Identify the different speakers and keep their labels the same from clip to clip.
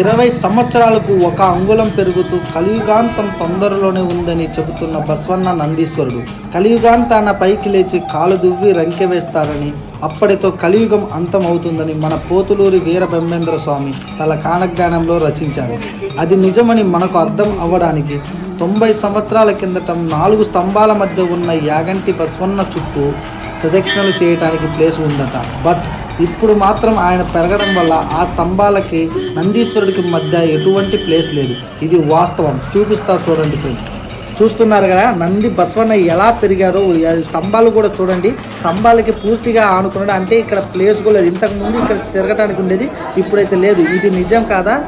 Speaker 1: ఇరవై సంవత్సరాలకు ఒక అంగుళం పెరుగుతూ కలియుగాంతం తొందరలోనే ఉందని చెబుతున్న బసవన్న నందీశ్వరుడు కలియుగాంతాన పైకి లేచి కాలు దువ్వి రంకె వేస్తారని అప్పటితో కలియుగం అంతమవుతుందని మన పోతులూరి వీర బ్రహ్మేంద్ర స్వామి తల కానజ్ఞానంలో రచించారు. అది నిజమని మనకు అర్థం అవ్వడానికి తొంభై సంవత్సరాల కిందట నాలుగు స్తంభాల మధ్య ఉన్న యాగంటి బసవన్న చుట్టూ ప్రదక్షిణలు చేయడానికి ప్లేస్ ఉందట. బట్ ఇప్పుడు మాత్రం ఆయన పెరగడం వల్ల ఆ స్తంభాలకి నందీశ్వరుడికి మధ్య ఎటువంటి ప్లేస్ లేదు. ఇది వాస్తవం. చూపిస్తా చూడండి ఫ్రెండ్స్. చూస్తున్నారు కదా నంది బసవన్న ఎలా పెరిగారో స్తంభాలు కూడా చూడండి. స్తంభాలకి పూర్తిగా ఆనుకున్నాడు. అంటే ఇక్కడ ప్లేస్ కూడా లేదు. ఇంతకుముందు ఇక్కడ తిరగడానికి ఉండేది ఇప్పుడైతే లేదు. ఇది నిజం కాదా?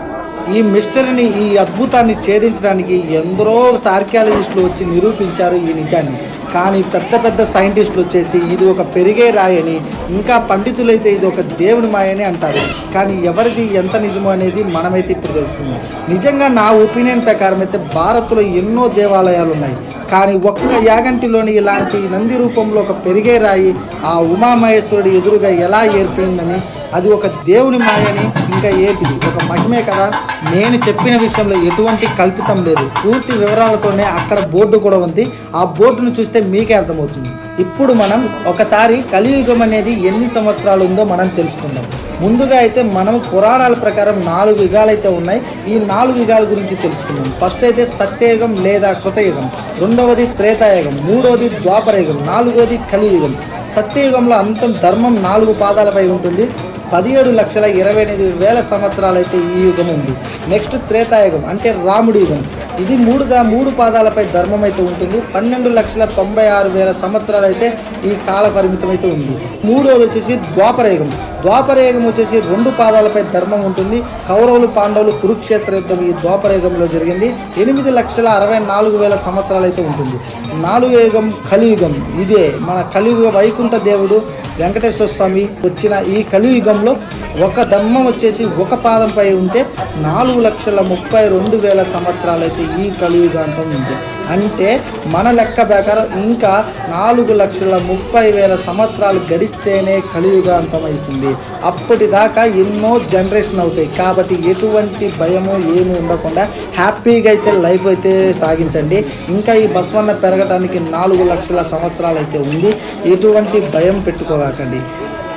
Speaker 1: ఈ మిస్టరీని ఈ అద్భుతాన్ని ఛేదించడానికి ఎందరో సార్కియాలజిస్టులు వచ్చి నిరూపించారు ఈ నిజాన్ని. కానీ పెద్ద పెద్ద సైంటిస్టులు వచ్చేసి ఇది ఒక పెరిగే రాయని ఇంకా పండితులైతే ఇది ఒక దేవుని మాయని అంటారు. కానీ ఎవరిది ఎంత నిజమో అనేది మనమైతే ఇప్పుడు తెలుసుకుందాం. నిజంగా నా ఒపీనియన్ ప్రకారం అయితే భారత్లో ఎన్నో దేవాలయాలు ఉన్నాయి కానీ ఒక్క యాగంటిలోని ఇలాంటి నంది రూపంలో ఒక పెరిగే రాయి ఆ ఉమామహేశ్వరుడి ఎదురుగా ఎలా ఏర్పడిందని అది ఒక దేవుని మాయని ఇంకా ఏంటిది? ఒక మహిమే కదా? నేను చెప్పిన విషయంలో ఎటువంటి కల్పితం లేదు. పూర్తి వివరాలతోనే అక్కడ బోర్డు కూడా ఉంది. ఆ బోర్డును చూస్తే మీకే అర్థమవుతుంది. ఇప్పుడు మనం ఒకసారి కలియుగం అనేది ఎన్ని సంవత్సరాలు ఉందో మనం తెలుసుకుందాం. ముందుగా అయితే మనం పురాణాల ప్రకారం నాలుగు యుగాలు అయితే ఉన్నాయి. ఈ నాలుగు యుగాల గురించి తెలుసుకుందాం. ఫస్ట్ అయితే సత్యయుగం లేదా కృతయుగం. రెండవది త్రేతాయుగం. మూడవది ద్వాపరయుగం. నాలుగవది కలియుగం. సత్యయుగంలో అంతం ధర్మం నాలుగు పాదాలపై ఉంటుంది. పదిహేడు లక్షల ఇరవై ఎనిమిది వేల సంవత్సరాలు అయితే ఈ యుగం ఉంది. నెక్స్ట్ త్రేతాయుగం అంటే రాముడి యుగం. ఇది మూడుగా మూడు పాదాలపై ధర్మం అయితే ఉంటుంది. పన్నెండు లక్షల తొంభై ఆరు వేల సంవత్సరాలు అయితే ఈ కాల పరిమితం అయితే ఉంది. మూడోది వచ్చేసి ద్వాపరయుగం. ద్వాపరయుగం వచ్చేసి రెండు పాదాలపై ధర్మం ఉంటుంది. కౌరవులు పాండవులు కురుక్షేత్ర యుద్ధం ఈ ద్వాపరయుగంలో జరిగింది. ఎనిమిది లక్షల అరవై నాలుగు వేల సంవత్సరాలు అయితే ఉంటుంది. నాలుగు యుగం కలియుగం. ఇదే మన కలియుగ వైకుంఠ దేవుడు వెంకటేశ్వర స్వామి వచ్చిన ఈ కలియుగంలో ఒక దమ్మం వచ్చేసి ఒక పాదంపై ఉంటే నాలుగు లక్షల ముప్పై రెండు వేల సంవత్సరాలు అయితే ఈ కలియుగాంతం ఉంది. అంటే మన లెక్క ప్రకారం ఇంకా నాలుగు లక్షల ముప్పై వేల సంవత్సరాలు గడిస్తేనే కలియుగాంతం అవుతుంది. అప్పటిదాకా ఎన్నో జనరేషన్ అవుతాయి. కాబట్టి ఎటువంటి భయము ఏమి ఉండకుండా హ్యాపీగా అయితే లైఫ్ అయితే సాగించండి. ఇంకా ఈ బస్వన్న పెరగడానికి నాలుగు లక్షల సంవత్సరాలు అయితే ఉంది. ఎటువంటి భయం పెట్టుకోవాకండి.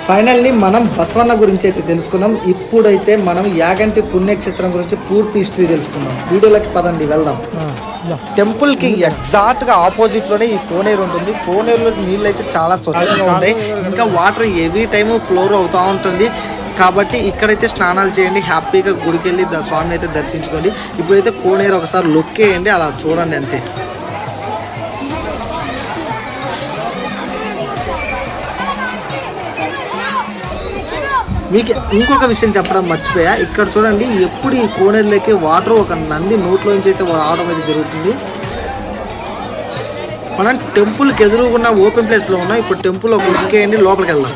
Speaker 1: ఫైనల్లీ మనం బసవన్న గురించి అయితే తెలుసుకున్నాం. ఇప్పుడైతే మనం యాగంటి పుణ్యక్షేత్రం గురించి పూర్తి హిస్టరీ తెలుసుకుందాం. వీడియోలకి పదండి వెళ్దాం. టెంపుల్కి ఎగ్జాక్ట్గా ఆపోజిట్లోనే ఈ కోనేరు ఉంటుంది. కోనేరులో నీళ్ళు అయితే చాలా స్వచ్ఛంగా ఉంటాయి. ఇంకా వాటర్ ఎవ్రీ టైము ఫ్లోర్ అవుతూ ఉంటుంది. కాబట్టి ఇక్కడైతే స్నానాలు చేయండి హ్యాపీగా గుడికి వెళ్ళి స్వామిని అయితే దర్శించుకోండి. ఇప్పుడైతే కోనేరు ఒకసారి లుక్ వేయండి అలా చూడండి అంతే. మీకు ఇంకొక విషయం చెప్పడం మర్చిపోయా. ఇక్కడ చూడండి ఎప్పుడు ఈ కోనేరులోకి వాటర్ ఒక నంది నోట్లోంచి అయితే రావడం అయితే జరుగుతుంది. మనం టెంపుల్కి ఎదురుగున్న ఓపెన్ ప్లేస్లో ఉన్నాం. ఇప్పుడు టెంపుల్ ఒక ఉడికేయండి లోపలికి వెళ్దాం.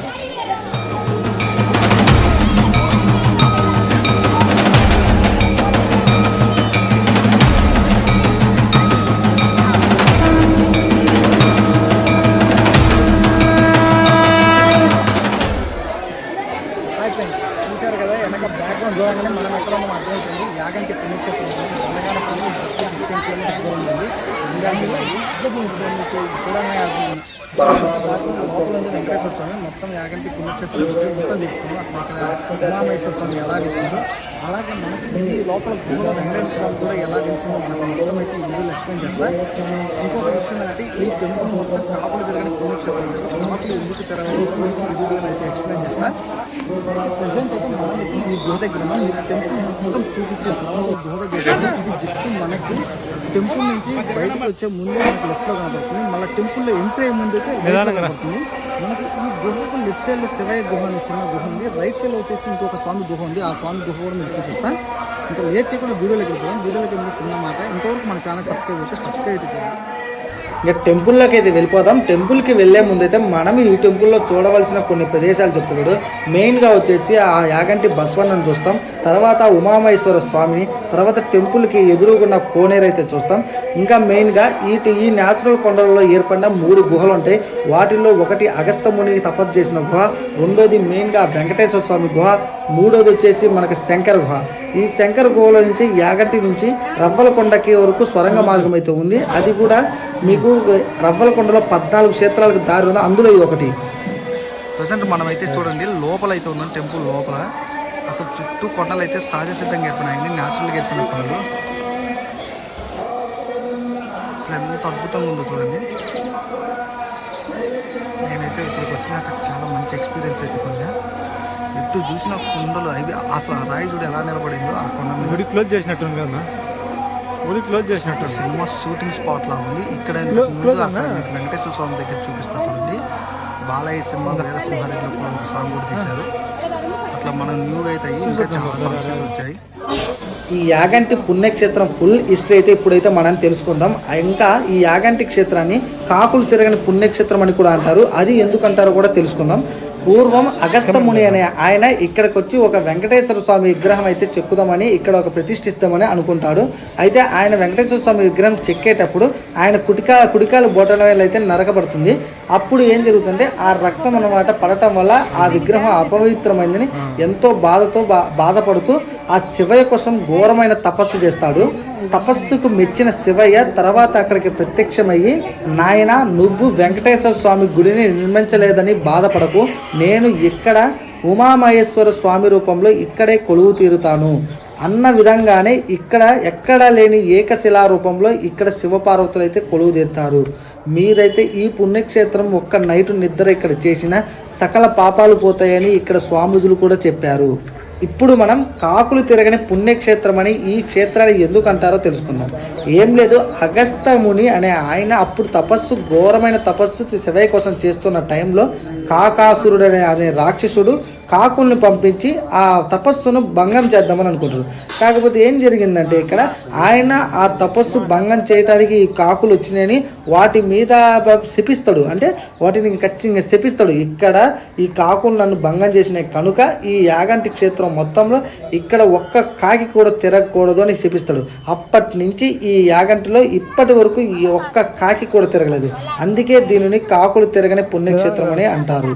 Speaker 1: చూడగానే మనం ఎక్కడ అర్థమవుతుంది యాగంటి పుణ్యక్షేత్రం ఉంది. జస్ట్ ఫిఫ్టీన్ కిలోమీటర్స్ దూరం ఉంది. చూడగానే లోపల వెంకటేశ్వర స్వామి మొత్తం యాగంటి పుణ్యక్షేత్రం మొత్తం తీసుకున్నాం అసలు అక్కడ ఉమామేశ్వర స్వామి ఎలా వెలిసిందో అలాగే మనకి లోపల గుహలో వెంకటేశ్వర స్వామి కూడా ఎలా మనకు మొత్తం అయితే ఈ వీడియోలో ఎక్స్ప్లెయిన్ చేస్తా. ఇంకొక విషయం ఏంటంటే ఈ టెంపుల్ మొత్తం కాపుల జరిగిన పుణ్యక్షేత్రం ఎందుకు తెరవాలి ఈ వీడియోలో అయితే ఎక్స్ప్లెయిన్ చేస్తా. ప్రజెంట్ అయితే మనం ఈ గుహ దగ్గర టెంపుల్ మొత్తం చూపించే గుహ దగ్గర ఇది జస్ట్ మనకి టెంపుల్ నుంచి బయటకు వచ్చే ముందు మనకి లెఫ్ట్లో కనబడుతుంది. మళ్ళీ టెంపుల్లో ఎంట్రీ అయ్యే ముందు అయితే కనబడుతుంది. మనకి ఈ గుహకు లెఫ్ట్ సైడ్లో శివయ్య గుహ అని చిన్న గుహ ఉంది. రైట్ సైడ్లో వచ్చేసి ఇంకొక స్వామి గుహ ఉంది. ఆ స్వామి గుహ కూడా మీకు చూపిస్తాను. ఇంకా లేట్ చేయకుండా వీడియోలోకి వెళ్తాం వీడియోలోకి వెళ్ళి చిన్న మాట. ఇంతవరకు మన ఛానల్ సబ్స్క్రైబ్ అయితే సబ్స్క్రైబ్ అయితే చేయండి. ఇక టెంపుల్లోకి అయితే వెళ్ళిపోదాం. టెంపుల్కి వెళ్ళే ముందు అయితే మనం ఈ టెంపుల్లో చూడవలసిన కొన్ని ప్రదేశాలు చెప్తున్నాడు. మెయిన్గా వచ్చేసి ఆ యాగంటి బస్వన్నను చూస్తాం. తర్వాత ఉమామహేశ్వర స్వామిని తర్వాత టెంపుల్కి ఎదురుగున్న కోనేరు అయితే చూస్తాం. ఇంకా మెయిన్గా ఈ ఈ న్యాచురల్ కొండలలో ఏర్పడిన మూడు గుహలు ఉంటాయి. వాటిల్లో ఒకటి అగస్త మునికి తపస్సు చేసిన గుహ రెండోది మెయిన్గా వెంకటేశ్వర స్వామి గుహ మూడోది వచ్చేసి మనకి శంకర గుహ. ఈ శంకర గుహలో నుంచి యాగంటి నుంచి రవ్వలకొండకి వరకు స్వరంగ మార్గం అయితే ఉంది. అది కూడా మీకు రవ్వలకొండలో పద్నాలుగు క్షేత్రాలకు దారి ఉంది. అందులో ఇది ఒకటి. ప్రజెంట్ మనమైతే చూడండి లోపల అయితే ఉన్నాం టెంపుల్ లోపల. అసలు చుట్టూ కొండలు అయితే సహజ సిద్ధంగా ఏర్పడినాయండి న్యాచురల్గా ఏర్పడిన కొండలు. అసలు ఎంత అద్భుతంగా ఉందో చూడండి. నేనైతే ఇక్కడికి వచ్చినాక చాలా మంచి ఎక్స్పీరియన్స్ అయితే పొందా ఎటు చూసిన కొండలు అవి అసలు ఆ రాయి చూడు ఎలా నిలబడిందో ఆ కొండ
Speaker 2: గుడి క్లోజ్ చేసినట్టుంది కదా గుడి క్లోజ్ చేసినట్టు
Speaker 1: సినిమా షూటింగ్ స్పాట్ లా ఉంది. ఇక్కడ? మీకు వెంకటేశ్వర స్వామి దగ్గర చూపిస్తా చూడండి. బాలయ్య సినిమా వీరసింహారెడ్డిలో కూడా ఒక సాంగ్ కూడా తీశారు. అట్లా మనం న్యూ అయితే ఇంకా చాలా సాంగ్స్ అయితే వచ్చాయి. ఈ యాగంటి పుణ్యక్షేత్రం ఫుల్ హిస్టరీ అయితే ఇప్పుడైతే మనం తెలుసుకుందాం. ఇంకా ఈ యాగంటి క్షేత్రాన్ని కాకులు తిరగని పుణ్యక్షేత్రం అని కూడా అంటారు. అది ఎందుకు అంటారో కూడా తెలుసుకుందాం. పూర్వం అగస్త ముని అనే ఆయన ఇక్కడికి వచ్చి ఒక వెంకటేశ్వర స్వామి విగ్రహం అయితే చెక్కుదామని ఇక్కడ ఒక ప్రతిష్ఠిస్తామని అనుకుంటాడు. అయితే ఆయన వెంకటేశ్వర స్వామి విగ్రహం చెక్కేటప్పుడు ఆయన కుటికా కుడికాలు బోటల వేలు అయితే నరకబడుతుంది అప్పుడు ఏం జరుగుతుందంటే ఆ రక్తం అన్నమాట పడటం వల్ల ఆ విగ్రహం అపవిత్రమైందని ఎంతో బాధతో బా బాధపడుతూ ఆ శివయ్య కోసం ఘోరమైన తపస్సు చేస్తాడు. తపస్సుకు మెచ్చిన శివయ్య తర్వాత అక్కడికి ప్రత్యక్షమయ్యి నాయన నువ్వు వెంకటేశ్వర స్వామి గుడిని నిర్మించలేదని బాధపడకు. నేను ఇక్కడ ఉమామహేశ్వర స్వామి రూపంలో ఇక్కడే కొలువు తీరుతాను. అన్న విధంగానే ఇక్కడ ఎక్కడా లేని ఏకశిలా రూపంలో ఇక్కడ శివపార్వతులు అయితే కొలువు తీరుతారు. మీరైతే ఈ పుణ్యక్షేత్రం ఒక్క నైటు నిద్ర ఇక్కడ చేసిన సకల పాపాలు పోతాయని ఇక్కడ స్వాముజులు కూడా చెప్పారు. ఇప్పుడు మనం కాకులు తిరగని పుణ్యక్షేత్రం అని ఈ క్షేత్రాన్ని ఎందుకు అంటారో తెలుసుకుందాం. ఏం లేదు అగస్తముని అనే ఆయన అప్పుడు తపస్సు ఘోరమైన తపస్సు శివయ్య కోసం చేస్తున్న టైంలో కాకాసురుడు అనే అనే రాక్షసుడు కాకుల్ని పంపించి ఆ తపస్సును భంగం చేద్దామని అనుకుంటారు కాకపోతే ఏం జరిగిందంటే ఇక్కడ ఆయన ఆ తపస్సు భంగం చేయడానికి ఈ కాకులు వచ్చినాయని వాటి మీద శపిస్తాడు. అంటే వాటిని ఖచ్చితంగా శపిస్తాడు. ఇక్కడ ఈ కాకులు నన్ను భంగం చేసినాయి కనుక ఈ యాగంటి క్షేత్రం మొత్తంలో ఇక్కడ ఒక్క కాకి కూడా తిరగకూడదు అని శపిస్తాడు. అప్పటి నుంచి ఈ యాగంటిలో ఇప్పటి వరకు ఈ ఒక్క కాకి కూడా తిరగలేదు. అందుకే దీనిని కాకులు తిరగని పుణ్యక్షేత్రం అని అంటారు.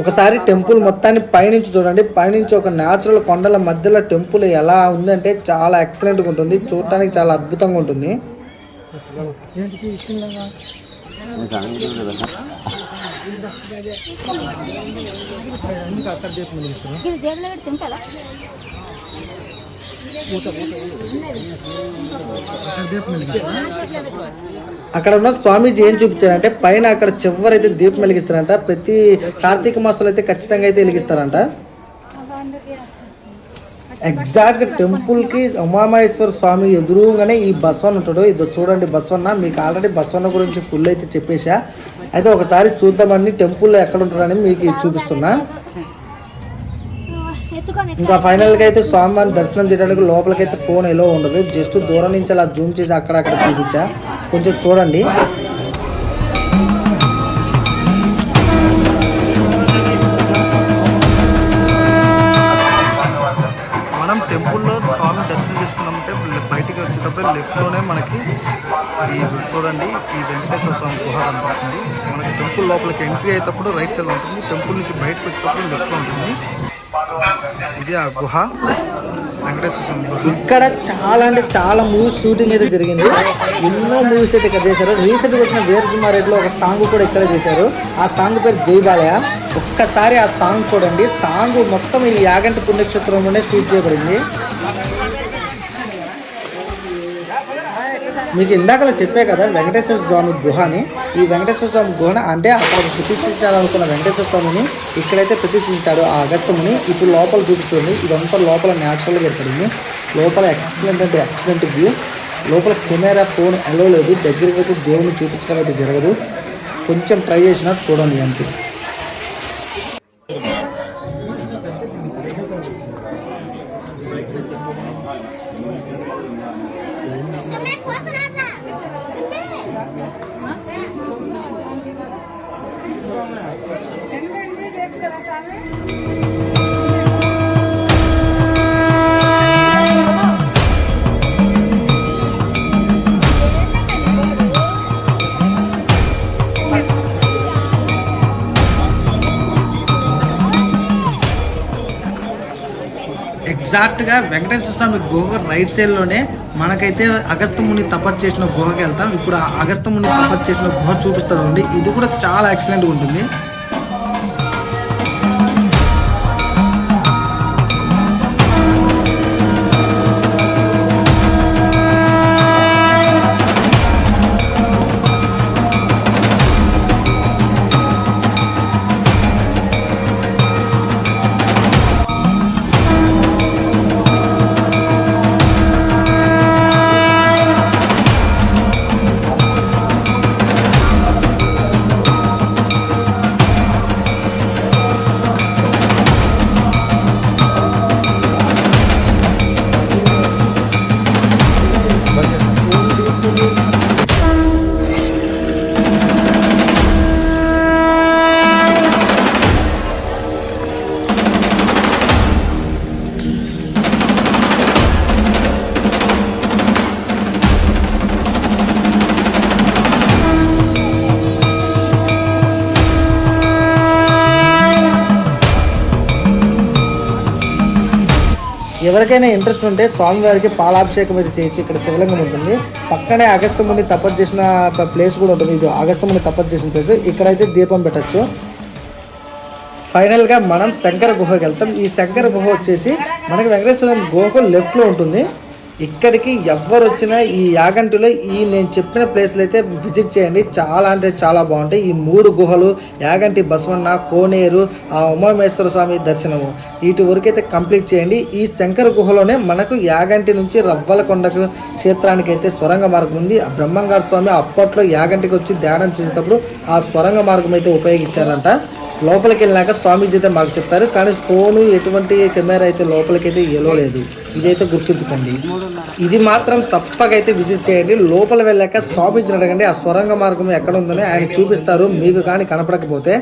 Speaker 1: ఒకసారి టెంపుల్ మొత్తాన్ని పైనుంచి చూడండి. పైనుంచి ఒక న్యాచురల్ కొండల మధ్యలో టెంపుల్ ఎలా ఉందంటే చాలా ఎక్సలెంట్గా ఉంటుంది. చూడటానికి చాలా అద్భుతంగా ఉంటుంది.
Speaker 3: ఇది జేబులో పెట్టి తింటారా?
Speaker 1: అక్కడ ఉన్న స్వామీజీ ఏం చూపించారంటే పైన అక్కడ చివరైతే దీపం వెలిగిస్తారంట ప్రతి కార్తీక మాసంలో అయితే ఖచ్చితంగా అయితే వెలిగిస్తారంట. ఎగ్జాక్ట్ టెంపుల్కి ఉమామహేశ్వర స్వామి ఎదురుగానే ఈ బస్వన్ ఉంటాడు. ఇది చూడండి బస్వన్న మీకు ఆల్రెడీ బస్వన్న గురించి ఫుల్ అయితే చెప్పేశా. అయితే ఒకసారి చూద్దామని టెంపుల్ ఎక్కడ ఉంటాడని మీకు చూపిస్తున్నా. ఇంకా ఫైనల్గా అయితే స్వామివారిని దర్శనం చేయడానికి లోపలికైతే ఫోన్ ఎలా ఉండదు. జస్ట్ దూరం నుంచి అలా జూమ్ చేసి అక్కడక్కడ చూపించా. కొంచెం చూడండి. మనం టెంపుల్లో స్వామి దర్శనం చేసుకున్నామంటే బయటికి వచ్చేటప్పుడు లెఫ్ట్లోనే మనకి ఈ చూడండి ఈ వెంకటేశ్వర స్వామి గుహ కనపడుతుంది. మనకి టెంపుల్ లోపలికి ఎంట్రీ అయ్యేటప్పుడు రైట్ సైడ్ ఉంటుంది. టెంపుల్ నుంచి బయటకు వచ్చేటప్పుడు లెఫ్ట్లో ఉంటుంది. ఇది ఆ గుహ. ఇక్కడ చాలా అంటే చాలా మూవీస్ షూటింగ్ అయితే జరిగింది. ఎన్నో మూవీస్ అయితే ఇక్కడ చేశారు. రీసెంట్గా వచ్చిన వీరసింహారెడ్డిలో ఒక సాంగ్ కూడా ఇక్కడ చేశారు. ఆ సాంగ్ పేరు జై ఒక్కసారి ఆ సాంగ్ చూడండి. సాంగ్ మొత్తం ఈ యాగంటి పుణ్యక్షేత్రంలోనే షూట్ చేయబడింది. మీకు ఇందాకలా చెప్పే కదా వెంకటేశ్వర స్వామి గుహని. ఈ వెంకటేశ్వర స్వామి గుహన అంటే అక్కడ ప్రతిష్ఠించాలనుకున్న వెంకటేశ్వర స్వామిని ఇక్కడైతే ప్రతిష్ఠించాడు ఆ అగత్యముని. ఇప్పుడు లోపల చూపిస్తుంది. ఇదంతా లోపల న్యాచురల్గా ఏర్పడింది. లోపల ఎక్సలెంట్ అంటే ఎక్సలెంట్ వ్యూ లోపల కెమెరా ఫోన్ అలో లేదు. దగ్గరికి అయితే దేవుని చూపించడం అయితే జరగదు. కొంచెం ట్రై చేసినా చూడండి అంతే. ఎగ్జాక్ట్గా వెంకటేశ్వర స్వామి గుహ రైట్ సైడ్లోనే మనకైతే అగస్త్యముని తపస్సు చేసిన గుహకి వెళ్తాం. ఇప్పుడు ఆ ముని తపస్సు చేసిన గుహ చూపిస్తారండి ఇది కూడా చాలా ఎక్సలెంట్గా ఉంటుంది. ఎవరికైనా ఇంట్రెస్ట్ ఉంటే స్వామివారికి పాలాభిషేకం అయితే చేయొచ్చు. ఇక్కడ శివలింగం ఉంటుంది. పక్కనే అగస్త్యముని తపస్సు చేసిన ప్లేస్ కూడా ఉంటుంది. ఇది అగస్త్యముని తపస్సు చేసిన ప్లేస్ ఇక్కడైతే దీపం పెట్టచ్చు. ఫైనల్గా మనం శంకర గుహకి వెళ్తాం. ఈ శంకర గుహ వచ్చేసి మనకి వెంకటేశ్వర గుహకు లెఫ్ట్లో ఉంటుంది. ఇక్కడికి ఎవ్వరు వచ్చినా ఈ యాగంటిలో ఈ నేను చెప్పిన ప్లేస్లు అయితే విజిట్ చేయండి. చాలా అంటే చాలా బాగుంటాయి. ఈ మూడు గుహలు యాగంటి బసవన్న కోనేరు ఆ ఉమామేశ్వర స్వామి దర్శనము. వీటి వరకు అయితే కంప్లీట్ చేయండి. ఈ శంకర గుహలోనే మనకు యాగంటి నుంచి రవ్వలకొండకు క్షేత్రానికి అయితే సొరంగ మార్గం ఉంది. ఆ బ్రహ్మంగారు స్వామి అప్పట్లో యాగంటికి వచ్చి ధ్యానం చేసేటప్పుడు ఆ సొరంగ మార్గం అయితే ఉపయోగించారంట. లోపలికి వెళ్ళినాక స్వామీజీ అయితే మాకు చెప్తారు. కానీ ఫోను ఎటువంటి కెమెరా అయితే లోపలికి అయితే లేదు. ఇదైతే గుర్తుంచుకోండి. ఇది మాత్రం తప్పకైతే విజిట్ చేయండి. లోపల వెళ్ళాక స్వామీజీని అడగండి. ఆ సొరంగ మార్గం ఎక్కడ ఉందని ఆయన చూపిస్తారు. మీకు కానీ కనపడకపోతే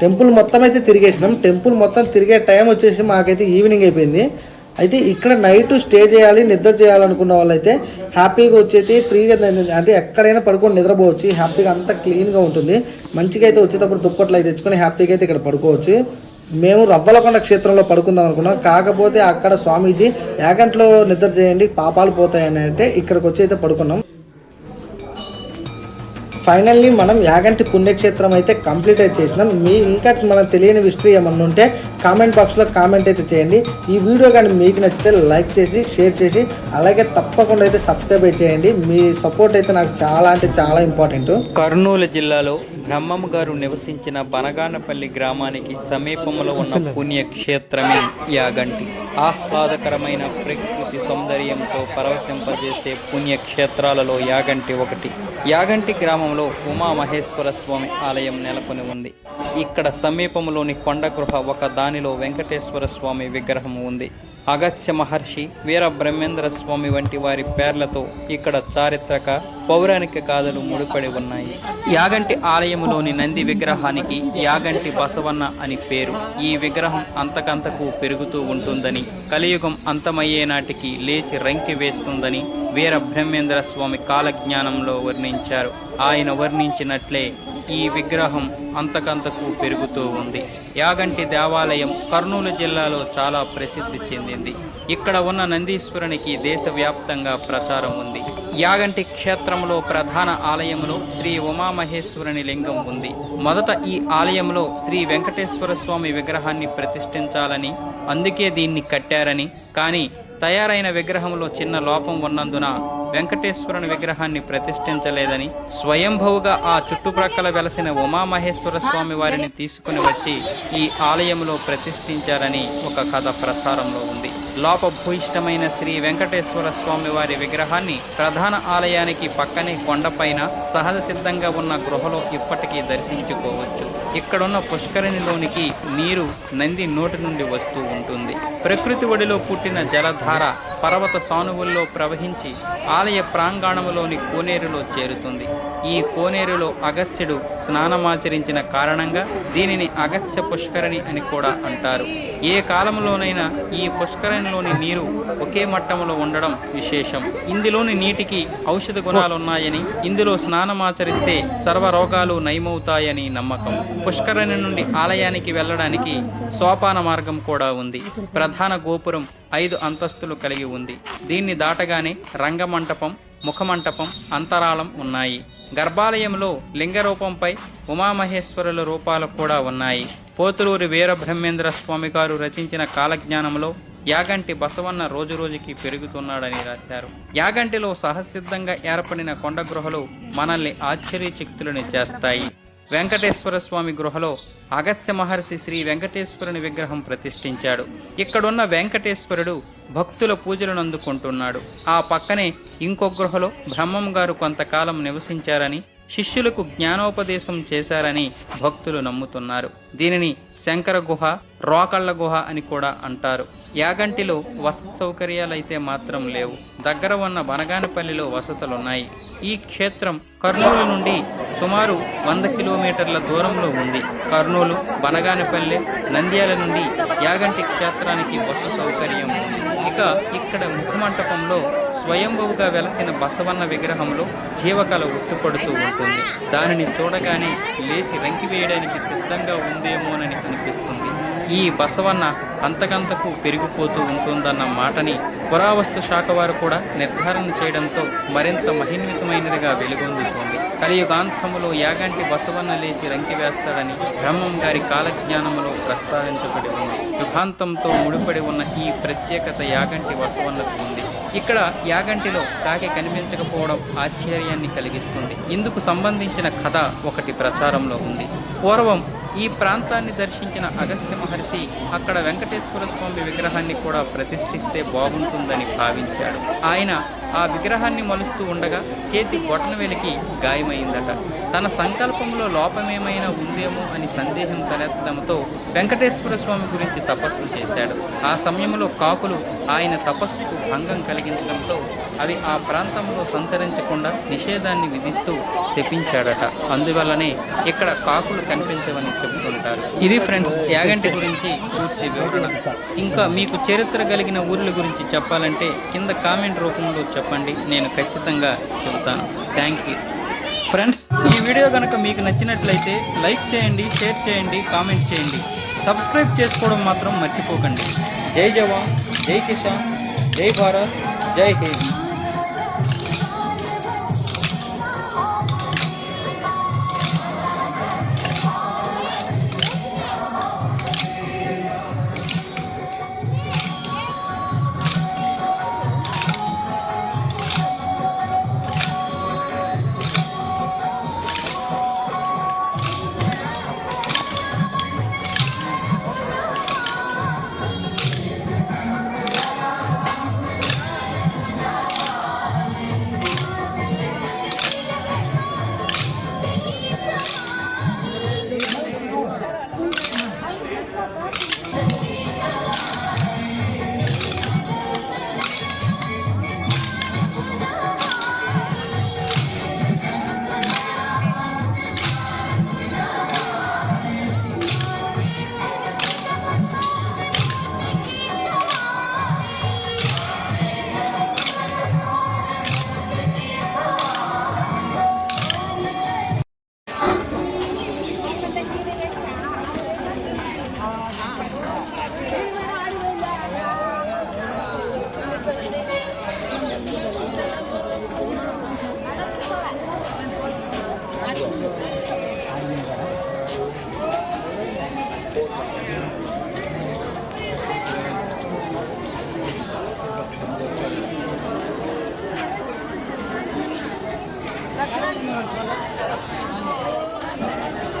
Speaker 1: టెంపుల్ మొత్తం అయితే తిరిగేసినాం. టెంపుల్ మొత్తం తిరిగే టైం వచ్చేసి మాకైతే ఈవినింగ్ అయిపోయింది. అయితే ఇక్కడ నైట్ స్టే చేయాలి నిద్ర చేయాలనుకున్న వాళ్ళైతే హ్యాపీగా వచ్చేసి ఫ్రీగా అంటే ఎక్కడైనా పడుకొని నిద్రపోవచ్చు. హ్యాపీగా అంతా క్లీన్గా ఉంటుంది. మంచిగా అయితే వచ్చేటప్పుడు దుప్పట్లు అయితే తెచ్చుకొని హ్యాపీగా అయితే ఇక్కడ పడుకోవచ్చు. మేము రవ్వలకొండ క్షేత్రంలో పడుకుందాం అనుకున్నాం. కాకపోతే అక్కడ స్వామీజీ యాగంట్లో నిద్ర చేయండి పాపాలు పోతాయని అంటే ఇక్కడికి వచ్చి అయితే పడుకున్నాం. ఫైనల్లీ మనం యాగంటి పుణ్యక్షేత్రం అయితే కంప్లీట్ అయితే చేసినాం. మీ ఇంకా మనకు తెలియని హిస్టరీ ఏమన్నా ఉంటే కామెంట్ బాక్స్లో కామెంట్ అయితే చేయండి. ఈ వీడియో కానీ మీకు నచ్చితే లైక్ చేసి షేర్ చేసి అలాగే తప్పకుండా అయితే సబ్స్క్రైబ్ చేయండి. మీ సపోర్ట్ అయితే నాకు చాలా అంటే చాలా ఇంపార్టెంట్.
Speaker 4: కర్నూలు జిల్లాలో బ్రహ్మం గారు నివసించిన బనగానపల్లి గ్రామానికి సమీపంలో ఉన్న పుణ్యక్షేత్రమే యాగంటి ఆహ్లాదకరమైన ప్రకృతి సౌందర్యంతో పరవశింపజేసే పుణ్యక్షేత్రాలలో యాగంటి ఒకటి. యాగంటి గ్రామంలో ఉమామహేశ్వర స్వామి ఆలయం నెలకొని ఉంది. ఇక్కడ సమీపంలోని కొండ గృహ ఒక దానిలో వెంకటేశ్వర స్వామి విగ్రహం ఉంది. అగత్య మహర్షి వీర బ్రహ్మేంద్ర స్వామి వంటి వారి పేర్లతో ఇక్కడ చారిత్రక పౌరాణిక గాథలు ముడిపడి ఉన్నాయి. యాగంటి ఆలయములోని నంది విగ్రహానికి యాగంటి బసవన్న అని పేరు. ఈ విగ్రహం అంతకంతకు పెరుగుతూ ఉంటుందని కలియుగం అంతమయ్యే నాటికి లేచి రంకి వేస్తుందని వీర బ్రహ్మేంద్ర స్వామి కాలజ్ఞానంలో వర్ణించారు. ఆయన వర్ణించినట్లే ఈ విగ్రహం అంతకంతకు పెరుగుతూ ఉంది. యాగంటి దేవాలయం కర్నూలు జిల్లాలో చాలా ప్రసిద్ధి చెందింది. ఇక్కడ ఉన్న నందీశ్వరునికి దేశవ్యాప్తంగా ప్రచారం ఉంది. యాగంటి క్షేత్రంలో ప్రధాన ఆలయంలో శ్రీ ఉమామహేశ్వరుని లింగం ఉంది. మొదట ఈ ఆలయంలో శ్రీ వెంకటేశ్వర స్వామి విగ్రహాన్ని ప్రతిష్ఠించాలని అందుకే దీన్ని కట్టారని కానీ తయారైన విగ్రహంలో చిన్న లోపం ఉన్నందున వెంకటేశ్వరుని విగ్రహాన్ని ప్రతిష్ఠించలేదని స్వయంభవుగా ఆ చుట్టుప్రక్కల వెలసిన ఉమామహేశ్వర స్వామి వారిని తీసుకుని వచ్చి ఈ ఆలయంలో ప్రతిష్ఠించారని ఒక కథ ప్రసారంలో ఉంది. లోపభూయిష్టమైన శ్రీ వెంకటేశ్వర స్వామి వారి విగ్రహాన్ని ప్రధాన ఆలయానికి పక్కనే కొండపైన సహజ సిద్ధంగా ఉన్న గృహలో ఇప్పటికీ దర్శించుకోవచ్చు. ఇక్కడున్న పుష్కరిణిలోనికి నీరు నంది నోటి నుండి వస్తూ ఉంటుంది. ప్రకృతి ఒడిలో పుట్టిన జలధార పర్వత సానువుల్లో ప్రవహించి ఆలయ ప్రాంగణములోని కోనేరులో చేరుతుంది. ఈ కోనేరులో అగత్యుడు స్నానమాచరించిన కారణంగా దీనిని అగత్య పుష్కరిణి అని కూడా అంటారు. ఏ కాలంలోనైనా ఈ పుష్కరంలోని నీరు ఒకే మట్టంలో ఉండడం విశేషం. ఇందులోని నీటికి ఔషధ గుణాలున్నాయని ఇందులో స్నానమాచరిస్తే సర్వ రోగాలు నయమవుతాయని నమ్మకం. పుష్కరణి నుండి ఆలయానికి వెళ్ళడానికి సోపాన మార్గం కూడా ఉంది. ప్రధాన గోపురం ఐదు అంతస్తులు కలిగి ఉంది. దీన్ని దాటగానే రంగమంటపం ముఖమంటపం అంతరాళం ఉన్నాయి. గర్భాలయంలో లింగరూపంపై ఉమామహేశ్వరుల రూపాలు కూడా ఉన్నాయి. పోతులూరి వీరబ్రహ్మేంద్ర స్వామి గారు రచించిన కాలజ్ఞానంలో యాగంటి బసవన్న రోజురోజుకి పెరుగుతున్నాడని రాశారు. యాగంటిలో సహసిద్ధంగా ఏర్పడిన కొండ గృహలు మనల్ని ఆశ్చర్యచక్తులని చేస్తాయి. వెంకటేశ్వర స్వామి గృహలో అగస్త్య మహర్షి శ్రీ వెంకటేశ్వరుని విగ్రహం ప్రతిష్ఠించాడు. ఇక్కడున్న వెంకటేశ్వరుడు భక్తుల పూజలను అందుకుంటున్నాడు. ఆ పక్కనే ఇంకో గృహలో బ్రహ్మం గారు కొంతకాలం నివసించారని శిష్యులకు జ్ఞానోపదేశం చేశారని భక్తులు నమ్ముతున్నారు. దీనిని శంకర గుహ రోకళ్ళ గుహ అని కూడా అంటారు. యాగంటిలో వసతి సౌకర్యాలైతే మాత్రం లేవు. దగ్గర ఉన్న బనగానపల్లిలో వసతులున్నాయి. ఈ క్షేత్రం కర్నూలు నుండి సుమారు వంద కిలోమీటర్ల దూరంలో ఉంది. కర్నూలు బనగానపల్లి నంద్యాల నుండి యాగంటి క్షేత్రానికి వసతి సౌకర్యం ఉంది. ఇక ఇక్కడ ముఖమంటపంలో స్వయంభువుగా వెలసిన బసవన్న విగ్రహంలో జీవకళ ఉట్టుపడుతూ ఉంటుంది. దానిని చూడగానే లేచి రంకివేయడానికి సిద్ధంగా ఉందేమోనని అనిపిస్తుంది. ఈ బసవన్న అంతకంతకు పెరిగిపోతూ ఉంటుందన్న మాటని పురావస్తు శాఖ వారు కూడా నిర్ధారణ చేయడంతో మరింత మహిన్వితమైనదిగా వెలుగొందుతోంది. కలియుగాంతములో యాగంటి బసవన్న లేచి రంకి వేస్తాడని బ్రహ్మం గారి కాలజ్ఞానములో ప్రస్తావించబడి ఉంది. యుగాంతంతో ముడిపడి ఉన్న ఈ ప్రత్యేకత యాగంటి బసవన్నకు ఉంది. ఇక్కడ యాగంటిలో కాకి కనిపించకపోవడం ఆశ్చర్యాన్ని కలిగిస్తుంది. ఇందుకు సంబంధించిన కథ ఒకటి ప్రచారంలో ఉంది. పూర్వం ఈ ప్రాంతాన్ని దర్శించిన అగస్త్య మహర్షి అక్కడ వెంకటేశ్వర స్వామి విగ్రహాన్ని కూడా ప్రతిష్ఠిస్తే బాగుంటుందని భావించాడు. ఆయన ఆ విగ్రహాన్ని మలుస్తూ ఉండగా చేతి బొటన వెలికి గాయమైందట. తన సంకల్పంలో లోపమేమైనా ఉందేమో అని సందేహం తలెత్తడంతో వెంకటేశ్వర స్వామి గురించి తపస్సు చేశాడు. ఆ సమయంలో కాకులు ఆయన తపస్సుకు భంగం కలిగించడంతో అవి ఆ ప్రాంతంలో సంచరించకుండా నిషేధాన్ని విధిస్తూ శపించాడట అందువల్లనే ఇక్కడ కాకులు కనిపించవని చెబుతుంటారు. ఇది ఫ్రెండ్స్ యాగంటి గురించి పూర్తి వివరణ. ఇంకా మీకు చరిత్ర కలిగిన ఊర్ల గురించి చెప్పాలంటే కింద కామెంట్ రూపంలో చెప్పండి. నేను ఖచ్చితంగా చెబుతాను. థ్యాంక్ యూ ఫ్రెండ్స్ ఈ వీడియో కనుక మీకు నచ్చినట్లయితే లైక్ చేయండి షేర్ చేయండి కామెంట్ చేయండి. సబ్స్క్రైబ్ చేసుకోవడం మాత్రం మర్చిపోకండి. జై జవాన్ జై కిసాన్. జై భారత్ జై హింద్